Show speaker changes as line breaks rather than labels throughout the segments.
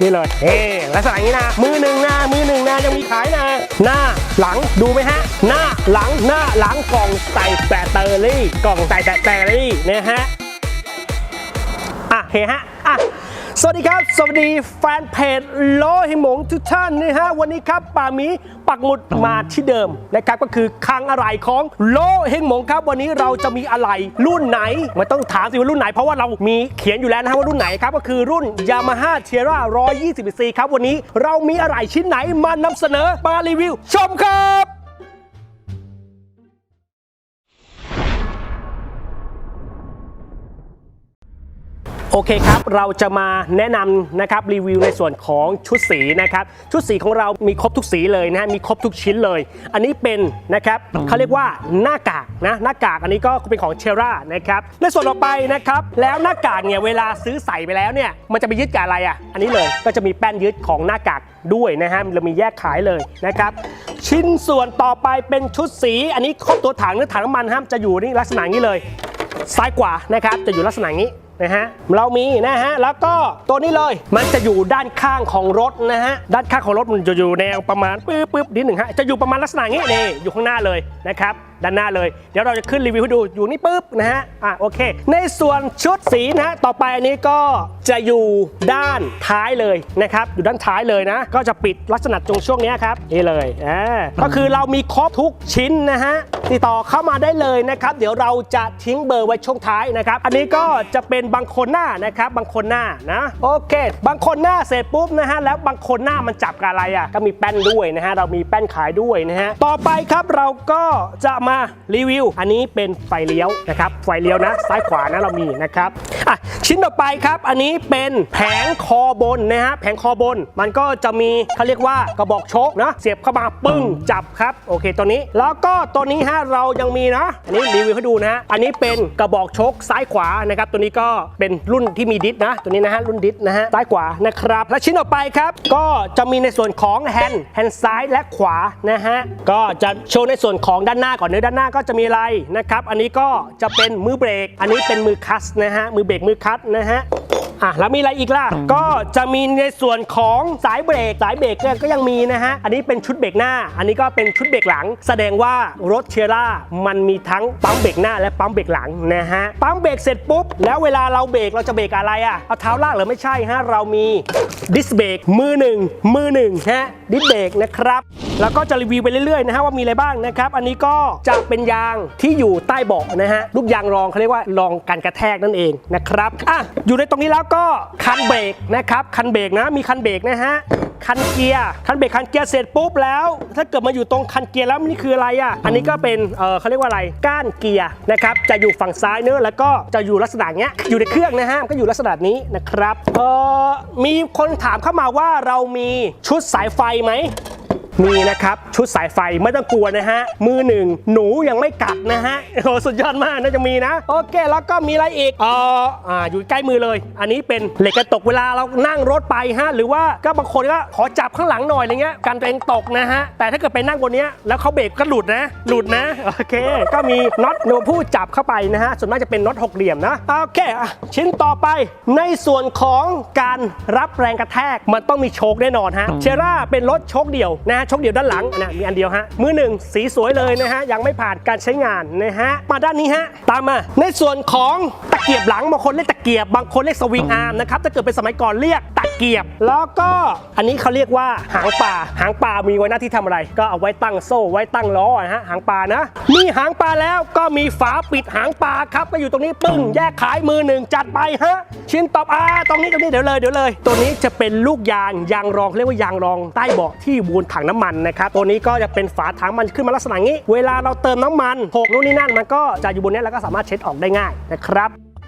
นี่เลยเฮ้ลักษณะอย่างนี้นะ มือหนึ่งนะมือหนึ่งนะยังมีขายนะ หน้าหลังดูไหมฮะ หน้าหลังหน้าหลังกล่องใส่แบตเตอรี่ กล่องใส่แบตเตอรี่นะฮะอะโอเคฮะอะ สวัสดีครับ สวัสดีแฟนเพจโลหิมงทุกท่านนะฮะวันนี้ครับป่ามีปักหมุดมาที่เดิมนะครับก็คือคลังอะไรของโลเฮงมงครับวันนี้เราจะมีอะไรรุ่นไหนไม่ต้องถามสิว่ารุ่นไหน เพราะว่าเรามีเขียนอยู่แล้วนะฮะว่ารุ่นไหนครับก็คือรุ่น Yamaha t i e r a 120 c ครับวันนี้เรามีอะไรชิ้นไหนมานำเสนอมารีวิวชมครับ โอเคครับ เราจะมาแนะนำนะครับรีวิวในส่วนของชุดสีนะครับ ชุดสีของเรามีครบทุกสีเลยนะฮะมีครบทุกชิ้นเลย อันนี้เป็นนะครับเขาเรียกว่าหน้ากากนะหน้ากากอันนี้ก็เป็นของเชร่านะครับในส่วนต่อไปนะครับแล้วหน้ากากเนี่ยเวลาซื้อใส่ไปแล้วเนี่ยมันจะไปยึดกับอะไรอะอันนี้เลยก็จะมีแป้นยึดของหน้ากากด้วยนะฮะเรามีแยกขายเลยนะครับชิ้นส่วนต่อไปเป็นชุดสี อันนี้ครบตัวถังหรือถังน้ำมันฮะจะอยู่นี่ลักษณะนี้เลย ซ้ายขวานะครับจะอยู่ลักษณะนี้ นะฮะเรามีนะฮะแล้วก็ตัวนี้เลยมันจะอยู่ด้านข้างของรถนะฮะด้านข้างของรถมันจะอยู่แนวประมาณปึ๊บปึ๊บนิดหนึ่งฮะจะอยู่ประมาณลักษณะนี้นี่อยู่ข้างหน้าเลยนะครับ ด้านหน้าเลย เดี๋ยวเราจะขึ้นรีวิวให้ดูอยู่นี่ปึ๊บนะฮะอะโอเค ในส่วนชุดสีนะฮะต่อไปอันนี้ก็จะอยู่ด้านท้ายเลยนะครับอยู่ด้านท้ายเลยนะ ก็จะปิดลักษณะตรงช่วงนี้ครับนี่เลยอ่าก็คือเรามีครบทุกชิ้นนะฮะติดต่อเข้ามาได้เลยนะครับ เดี๋ยวเราจะทิ้งเบอร์ไว้ช่วงท้ายนะครับ อันนี้ก็จะเป็นบางคนหน้านะครับบางคนหน้านะโอเค บางคนหน้าเสร็จปุ๊บนะฮะแล้วบางคนหน้ามันจับกับอะไรอะก็มีแป้นด้วยนะฮะเรามีแป้นขายด้วยนะฮะต่อไปครับเราก็จะมารีวิว อันนี้เป็นไฟเลี้ยวนะครับไฟเลี้ยวนะซ้ายขวานะเรามีนะครับอะชิ้นต่อไปครับ อันนี้เป็นแผงคอบนนะฮะแผงคอบน มันก็จะมีเขาเรียกว่ากระบอกโชคนะเสียบเข้ามาปึ้งจับครับโอเคตัวนี้ แล้วก็ตัวนี้ฮะเรายังมีนะ อันนี้รีวิวให้ดูนะฮะอันนี้เป็นกระบอกโชคซ้ายขวานะครับตัวนี้ก็เป็นรุ่นที่มีดิสนะตัวนี้นะฮะรุ่นดิสนะฮะซ้ายขวานะครับ และชิ้นต่อไปครับก็จะมีในส่วนของแฮนด์แฮนด์ซ้ายและขวานะฮะก็จะโชว์ในส่วนของด้านหน้าก่อนเนื้อด้านหน้าก็จะมีอะไรนะครับ อันนี้ก็จะเป็นมือเบรก อันนี้เป็นมือคัสนะฮะ มือเบรกมือคัสนะฮะ อะแล้วมีอะไรอีกล่ะ ก็จะมีในส่วนของสายเบรกสายเบรกเนี่ยก็ยังมีนะฮะ อันนี้เป็นชุดเบรกหน้า อันนี้ก็เป็นชุดเบรกหลัง แสดงว่ารถเชล่ามันมีทั้งปั๊มเบรกหน้าและปั๊มเบรกหลังนะฮะ ปั๊มเบรกเสร็จปุ๊บ แล้วเวลาเราเบรกเราจะเบรกอะไรอะ เอาเท้าลากหรือไม่ใช่ฮะ เรามีดิสเบรกมือหนึ่งมือหนึ่งฮะ ดิสเบรกนะครับ แล้วก็จะรีวิวไปเรื่อยๆนะฮะว่ามีอะไรบ้างนะครับ อันนี้ก็จะเป็นยางที่อยู่ใต้เบาะนะฮะ ลูกยางรองเขาเรียกว่ารองการกระแทกนั่นเองนะครับ อะ อยู่ในตรงนี้แล้วก็คันเบรกนะครับคันเบรกนะมีคันเบรกนะฮะคันเกียร์คันเบรกคันเกียร์เสร็จปุ๊บแล้ว ถ้าเกิดมาอยู่ตรงคันเกียร์แล้วนี่คืออะไรอะอันนี้ก็เป็นเออเขาเรียกว่าอะไรก้านเกียร์นะครับจะอยู่ฝั่งซ้ายเนื้อะแล้วก็จะอยู่ลักษณะเนี้ยอยู่ในเครื่องนะฮะก็อยู่ลักษณะนี้นะครับเออมีคนถามเข้ามาว่าเรามีชุดสายไฟไหม มีนะครับ ชุดสายไฟไม่ต้องกลัวนะฮะ มือหนึ่งหนูยังไม่กัดนะฮะโอ้สุดยอดมากน่าจะมีนะ โอเค แล้วก็มีอะไรอีกเอออ่าอยู่ใกล้มือเลย อันนี้เป็นเหล็กกระตกเวลาเรานั่งรถไปฮะ หรือว่าก็บางคนก็ขอจับข้างหลังหน่อยอะไรเงี้ยกันตัวเองตกนะฮะ แต่ถ้าเกิดไปนั่งบนเนี้ยแล้วเขาเบรกก็หลุดนะ หลุดนะ โอเค ก็มีน็อตโนผู้จับเข้าไปนะฮะ ส่วนมากจะเป็นน็อตหกเหลี่ยมนะ โอเคอะชิ้นต่อไปในส่วนของการรับแรงกระแทกมันต้องมีโชคแน่นอนฮะ เชร่าเป็นรถโชคเดี่ยวนะฮะโชคเดี่ยวด้านหลังนะมีอันเดียวฮะมือหนึ่งสีสวยเลยนะฮะยังไม่ผ่านการใช้งานนะฮะมาด้านนี้ฮะตามมาในส่วนของ เกียบหลังบางคนเรียกตะเกียบบางคนเรียกสวิงอาร์มนะครับถ้าเกิดเป็นสมัยก่อนเรียกตะเกียบ แล้วก็อันนี้เขาเรียกว่าหางปลาหางปลามีไว้หน้าที่ทำอะไร ก็เอาไว้ตั้งโซ่ ไว้ตั้งล้อนะฮะหางปลานะมีหางปลาแล้วก็มีฝาปิดหางปลาครับก็อยู่ตรงนี้ปึ้งแยกขายมือหนึ่งจัดไปฮะชิ้นต่ออ่าตรงนี้ตรงนี้เดี๋ยวเลยเดี๋ยวเลย ตัวนี้จะเป็นลูกยางยางรองเรียกว่ายางรองใต้เบาะที่วนถังน้ำมันนะครับตัวนี้ก็จะเป็นฝาถังมันขึ้นมาลักษณะนี้ เวลาเราเติมน้ำมันหกนู่นนี่นั่นมันก็จะอยู่บนนี้แล้วก็สามารถเช็ดออกได้ง่ายนะครับ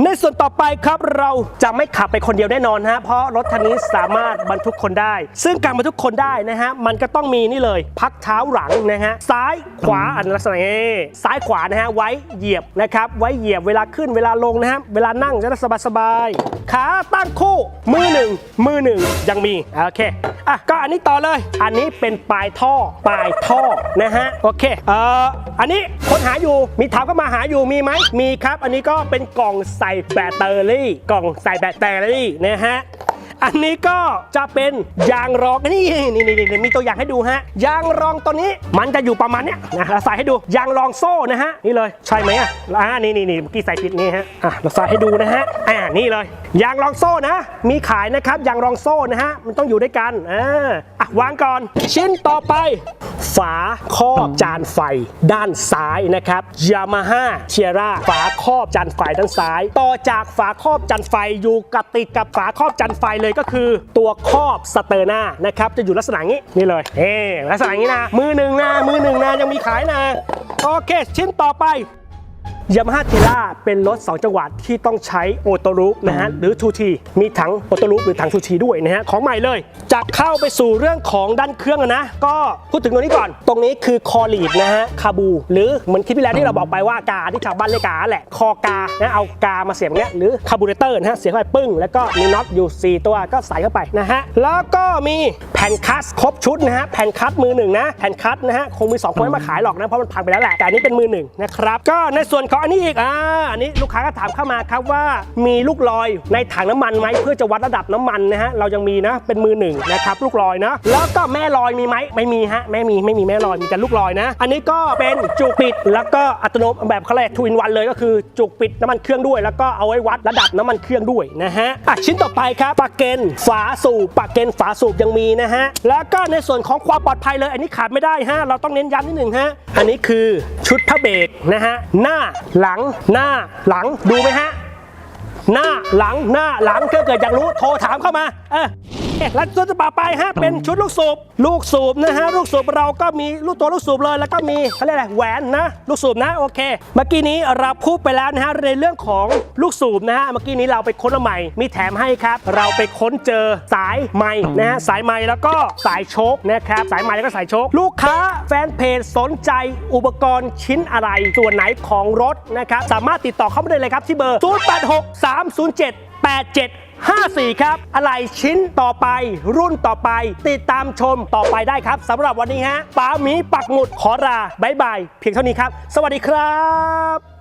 ในส่วนต่อไปครับเราจะไม่ขับไปคนเดียวแน่นอนฮะเพราะรถคันนี้สามารถบรรทุกคนได้ ซึ่งการบรรทุกคนได้นะฮะมันก็ต้องมีนี่เลย พักเท้าหลังนะฮะซ้ายขวาอันลักษณะนี้ซ้ายขวานะฮะไว้เหยียบนะครับไว้เหยียบเวลาขึ้นเวลาลงนะฮะเวลานั่งจะได้สบายๆขาตั้งคู่มือหนึ่งมือหนึ่งยังมีโอเคอะก็อันนี้ต่อเลย อันนี้เป็นปลายท่อปลายท่อนะฮะโอเคเอ่ออันนี้คนหาอยู่มีถามก็มาหาอยู่มีไหมมีครับ อันนี้ก็เป็นกล่องใส่แบตเตอรี่ กล่องใส่แบตเตอรี่นะฮะอันนี้ก็จะเป็นยางรองนี่นี่นี่นมีตัวอย่างให้ดูฮะยางรองตัวนี้มันจะอยู่ประมาณเนี้ยนะเราใส่ให้ดูยางรองโซ่นะฮะนี่เลยใช่ไหมอะอ่านี่นี่นี่เมื่อกี้ใส่ผิดนี่ฮะอะเราใส่ให้ดูนะฮะอ่านี่เลย ยางรองโซ่นะ มีขายนะครับยางรองโซ่นะฮะมันต้องอยู่ด้วยกันอ่า อะวางก่อน ชิ้นต่อไป ฝาครอบจานไฟด้านซ้ายนะครับยามาฮ่าเชียร่าฝาครอบจานไฟด้านซ้าย ต่อจากฝาครอบจานไฟอยู่กับติดกับฝาครอบจานไฟเลยก็คือ ตัวครอบสเตอร์หน้านะครับจะอยู่ลักษณะนี้นี่เลยเอ๊ลักษณะนี้นะมือหนึ่งนะมือหนึ่งนะยังมีขายนะโอเค ชิ้นต่อไป ยามาฮ่าเทล่าเป็นรถ 2 จังหวัดที่ต้องใช้โอโตรูปนะฮะหรือทูทีมีถังโอโตรูปหรือถังทูทีด้วยนะฮะของใหม่เลยจะเข้าไปสู่เรื่องของด้านเครื่องนะ ก็พูดถึงตรงนี้ก่อน ตรงนี้คือคอลีดนะฮะคาบู หรือเหมือนคลิปที่แล้วที่เราบอกไปว่ากาที่ชาวบ้านเรียกกาแหละคอกานะเอากามาเสียบอย่างเงี้ยหรือคาบูเรเตอร์นะฮะเสียบเข้าไปปึ้ง แล้วก็มีน็อตอยู่ 4 ตัวก็ใส่เข้าไปนะฮะแล้วก็มีแผ่นคัสครบชุดนะฮะแผ่นคัสมือหนึ่งนะแผ่นคัสนะฮะคงมีสองคนไม่มาขายหรอกนะเพราะมันพังไปแล้วแหละแต่อันนี้เป็นมือหนึ่งนะครับก็ในส่วนของอันนี้อีกอ่าอันนี้ลูกค้าก็ถามเข้ามาครับว่ามีลูกลอยในถังน้ำมันไหมเพื่อจะวัดระดับน้ำมันนะฮะเรายังมีนะเป็นมือหนึ่งนะครับลูกลอยนะแล้วก็แม่ลอยมีไหมไม่มีฮะไม่มีไม่มีแม่ลอยมีแต่ลูกลอยนะ อันนี้ก็เป็นจุกปิดแล้วก็อัตโนมัติแบบเขาเรียกทูอินวันเลยก็คือจุกปิดน้ำมันเครื่องด้วย แล้วก็เอาไว้วัดระดับน้ำมันเครื่องด้วยนะฮะอะชิ้นต่อไปครับปากเกนฝาสูบปากเกนฝาสูบยังมีนะฮะแล้วก็ในส่วนของความปลอดภัยเลย อันนี้ขาดไม่ได้ฮะเราต้องเน้นย้ำนิดหนึ่งฮะอันนี้คือชุดผ้าเบรกนะฮะหน้าหลังหน้าหลังดูไหมฮะ หน้าหลังหน้าหลังถ้าเกิดอยากรู้โทรถามเข้ามา เออ แล้วชุดต่อไปฮะเป็นชุดลูกสูบลูกสูบนะฮะลูกสูบเราก็มีลูกตัวลูกสูบเลยแล้วก็มีเขาเรียกอะไรแหวนนะลูกสูบนะโอเค เมื่อกี้นี้เราพูดไปแล้วนะฮะในเรื่องของลูกสูบนะฮะเมื่อกี้นี้เราไปค้นมาใหม่ มีแถมให้ครับ เราไปค้นเจอสายไม้นะฮะสายไม้แล้วก็สายโชคนะครับสายไม้แล้วก็สายโชคลูกค้าแฟนเพจสนใจอุปกรณ์ชิ้นอะไรส่วนไหนของรถนะครับสามารถติดต่อเข้ามาได้เลยครับที่เบอร์ 086 307 87 54 ครับ อะไรชิ้นต่อไป รุ่นต่อไป ติดตามชมต่อไปได้ครับสำหรับวันนี้ฮะป๋าหมีปักหมุดขอลาบายบายเพียงเท่านี้ครับ สวัสดีครับ